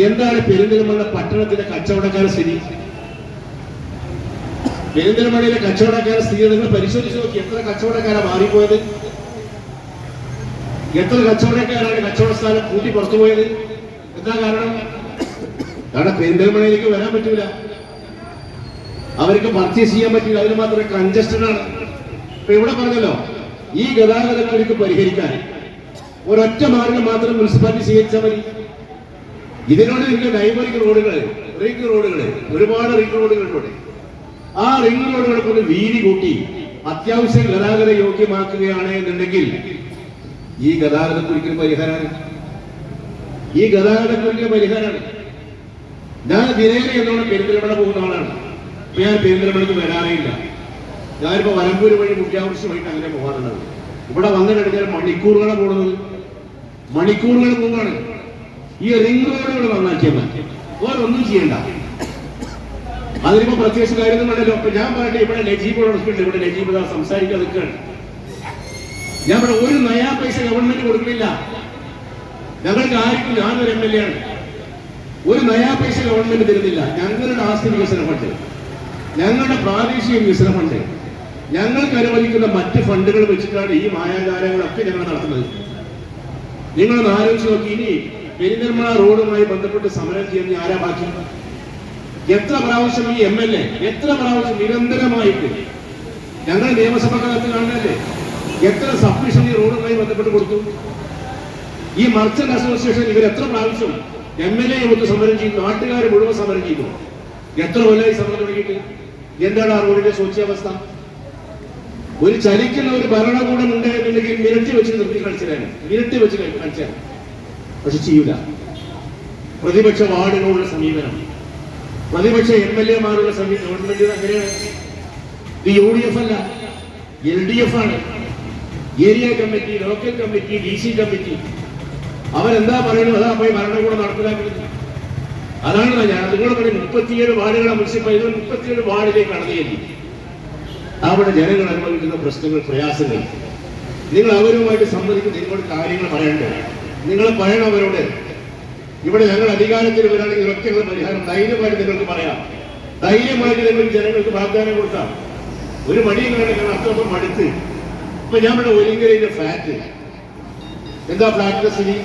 എന്താണ് പെരിന്തൽമണ്ണ പട്ടണത്തിലെ കച്ചവടക്കാരുടെ സ്ഥിതി? പെരിന്തൽമണ്ണയിലെ കച്ചവടക്കാരുടെ സ്ഥിതി നിങ്ങൾ പരിശോധിച്ച് നോക്കി. എത്ര കച്ചവടക്കാരാണ് മാറിപ്പോയത്? എത്ര കച്ചവടക്കാരാണ് കച്ചവട സ്ഥാനം കൂട്ടി പുറത്തു പോയത് എന്താ കാരണം? കാരണം പെരിന്തൽമണ്ണയിലേക്ക് വരാൻ പറ്റൂല. അവർക്ക് പർച്ചേസ് ചെയ്യാൻ പറ്റില്ല. അതിന് മാത്രമേ കൺജസ്റ്റഡ് ആണ്. ഇപ്പൊ ഇവിടെ പറഞ്ഞല്ലോ ഈ ഗതാഗതങ്ങൾക്ക് പരിഹരിക്കാൻ. ഒരൊറ്റ മാർഗം മാത്രം മുനിസിപ്പാലിറ്റി സ്വീകരിച്ചാൽ മതി. ഇതിനോട് നിങ്ങൾ ഡൈവറിംഗ് റോഡുകൾ റിംഗ് റോഡുകൾ ഒരുപാട് റിംഗ് റോഡുകളുണ്ട്. ആ റിംഗ് റോഡുകളെ കൊണ്ട് വീതി കൂട്ടി അത്യാവശ്യം ഗതാഗത യോഗ്യമാക്കുകയാണ് എന്നുണ്ടെങ്കിൽ ഈ ഗതാഗതക്കുരുക്കിന് പരിഹാരമാണ് ഈ ഗതാഗതക്കുരുക്കിന് പരിഹാരമാണ് ഞാൻ ദിനേന എന്നോട് പെരുന്തൽമണ്ണ പോകുന്ന ആളാണ്. ഞാൻ പെരുന്തൽമണ്ണക്ക് വരാറേ ഇല്ല. ഞാനിപ്പോ വലമ്പൂര് വഴി മുഖ്യാവശ്യമായിട്ട് അങ്ങനെ പോകാറുള്ളത്. ഇവിടെ വന്നു കഴിഞ്ഞാൽ മണിക്കൂറുകളെ പോകുന്നത്. മണിക്കൂറുകൾ പോവാണ് ഈ റിംഗ് റോഡുകൾ നന്നാക്കിയാൽ മതി വേറെ ഒന്നും ചെയ്യണ്ട. അതിനിപ്പോ പ്രത്യേകിച്ച് കാര്യമൊന്നുമല്ലല്ലോ അപ്പൊ ഞാൻ പറയട്ടെ ഇവിടെ നജീബ് ഹോസ്പിറ്റൽ ഇവിടെ നജീബ് സംസാരിക്കാൻ നിൽക്കുകയാണ്. ഞാൻ ഇവിടെ ഒരു നയാ പൈസ ഗവൺമെന്റ് കൊടുക്കുന്നില്ല. ഞങ്ങൾക്ക് ആർക്കും ഞാനൊരു എം എൽ എ ആണ്. ഒരു നയാ പൈസ ഗവൺമെന്റ് തരുന്നില്ല. ഞങ്ങളുടെ ആസ്തി വികസന ഫണ്ട് ഞങ്ങളുടെ പ്രാദേശിക വികസന ഫണ്ട് ഞങ്ങൾക്ക് അനുവദിക്കുന്ന മറ്റ് ഫണ്ടുകൾ വെച്ചിട്ടാണ് ഈ മായാജാലങ്ങളൊക്കെ ഞങ്ങൾ നടത്തുന്നത്. നിങ്ങളൊന്ന് ആലോചിച്ച് നോക്കി. ഇനി പെരിന്തൽമണ്ണ റോഡുമായി ബന്ധപ്പെട്ട് സമരം ചെയ്യുന്ന ആരാ ബാക്കി? എത്ര പ്രാവശ്യം ഈ എം എൽ എ എത്ര പ്രാവശ്യം നിരന്തരമായിട്ട് ഞങ്ങൾ നിയമസഭ കാലത്ത് കാണുന്നല്ലേ എത്ര സബ്മിഷൻ ഈ റോഡുമായി ബന്ധപ്പെട്ട് കൊടുത്തു? ഈ മർച്ചന്റ് അസോസിയേഷൻ ഇവർ എത്ര പ്രാവശ്യം എം എൽ എ ഒത്ത് സമരം ചെയ്തു നാട്ടുകാർ മുഴുവൻ സമരം ചെയ്തു? എത്ര കൊല്ലമായി സമരം തുടങ്ങിയിട്ട്? എന്താണ് ആ റോഡിന്റെ ശോച്യാവസ്ഥ? ഒരു ചലിക്കുന്ന ഒരു ഭരണകൂടം ഉണ്ട് എന്നുണ്ടെങ്കിൽ മിരട്ടി വെച്ച് നിർത്തി കളിച്ചിട്ടാണ് മിരട്ടി വെച്ച് കളിച്ചാണ് പക്ഷെ ചെയ്യൂല. പ്രതിപക്ഷ വാർഡുകളുടെ സമീപനം. പ്രതിപക്ഷ എം എൽ എമാരുടെ സമീപനം ഗവൺമെന്റ് അങ്ങനെയാണ് അല്ല. എൽ ഡി എഫ് ആണ്. Area committee local committee D C committee. അവരെന്താ പറയുന്നത്? അതാ പോയി ഭരണകൂടം നടപ്പിലാക്കുന്നത്. അതാണ് ഞാൻ അതുകൂടെ പറയും മുപ്പത്തിയേഴ് വാർഡുകളെ മുനിസിപ്പാലിറ്റി മുപ്പത്തിയേഴ് വാർഡിലേക്ക് കടന്നു അവിടെ ജനങ്ങൾ അനുഭവിക്കുന്ന പ്രശ്നങ്ങൾ പ്രയാസങ്ങൾ. നിങ്ങൾ അവരുമായിട്ട് സംബന്ധിക്കുന്ന നിങ്ങളുടെ കാര്യങ്ങൾ പറയണ്ടേ നിങ്ങൾ പറയണവരോട് ഇവിടെ ഞങ്ങൾ അധികാരത്തിൽ വരാണെങ്കിൽ ഒക്കെയുള്ള പരിഹാരം ധൈര്യമായിട്ട് നിങ്ങൾക്ക് പറയാം. ധൈര്യമായിട്ട് നിങ്ങൾ ജനങ്ങൾക്ക് വാഗ്ദാനം കൊടുക്കാം. ഒരു മടിയും വേണ്ട ഞങ്ങൾ അത്രപ്പം മടുത്ത്. ഇപ്പൊ ഞാൻ ഇവിടെ ഒലിങ്കരയിലെ ഫ്ലാറ്റ്. എന്താ ഫ്ലാറ്റിന്റെ സ്ഥിതി?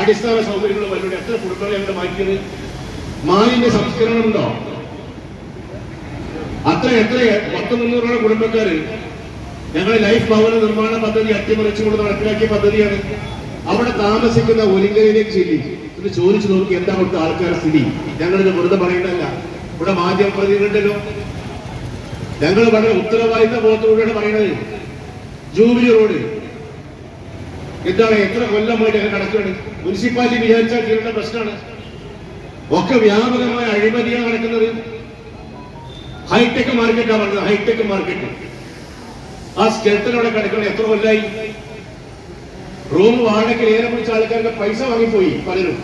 അടിസ്ഥാന സൗകര്യങ്ങൾ വല്ലൂടെ എത്ര കുടുംബങ്ങളെ ഞങ്ങൾ മാറ്റിയത്? മാലിന്യ സംസ്കരണം ഉണ്ടോ? അത്ര എത്ര പത്ത് മുന്നൂറോളം കുടുംബക്കാര് ഞങ്ങളെ ലൈഫ് ഭവന നിർമ്മാണ പദ്ധതി അട്ടിമറിച്ചുകൊണ്ട് നടപ്പിലാക്കിയ പദ്ധതിയാണ്. അവിടെ താമസിക്കുന്ന ഒലിംഗയിലേക്ക് ചെല്ലി. ഇത് ചോദിച്ചു നോക്കി എന്താ അവിടുത്തെ ആൾക്കാരുടെ സ്ഥിതി? ഞങ്ങളിത് വെറുതെ പറയണ്ടല്ല ഇവിടെ മാധ്യമ പ്രതികളുണ്ടല്ലോ ഞങ്ങൾ വളരെ ഉത്തരവാദിത്ത ബോധത്തോടെയാണ് പറയുന്നത് ജൂബിലി റോഡ്. എന്താണ് എത്ര കൊല്ലമായിട്ട് അങ്ങനെ നടക്കുകയാണ്? മുനിസിപ്പാലിറ്റി വിചാരിച്ചാൽ തീരേണ്ട പ്രശ്നമാണ്. ഒക്കെ വ്യാപകമായ അഴിമതിയാണ് നടക്കുന്നത്. ഹൈടെക് മാർക്കറ്റാണ് പറഞ്ഞത്. ഹൈടെക് മാർക്കറ്റ് ആ സ്കെൽട്ടനോടെ കിടക്കണം എത്ര കൊല്ലായി? റൂം വാടകയ്ക്ക് ഏറെ പിടിച്ച ആൾക്കാരുടെ പൈസ വാങ്ങിപ്പോയി പലരും.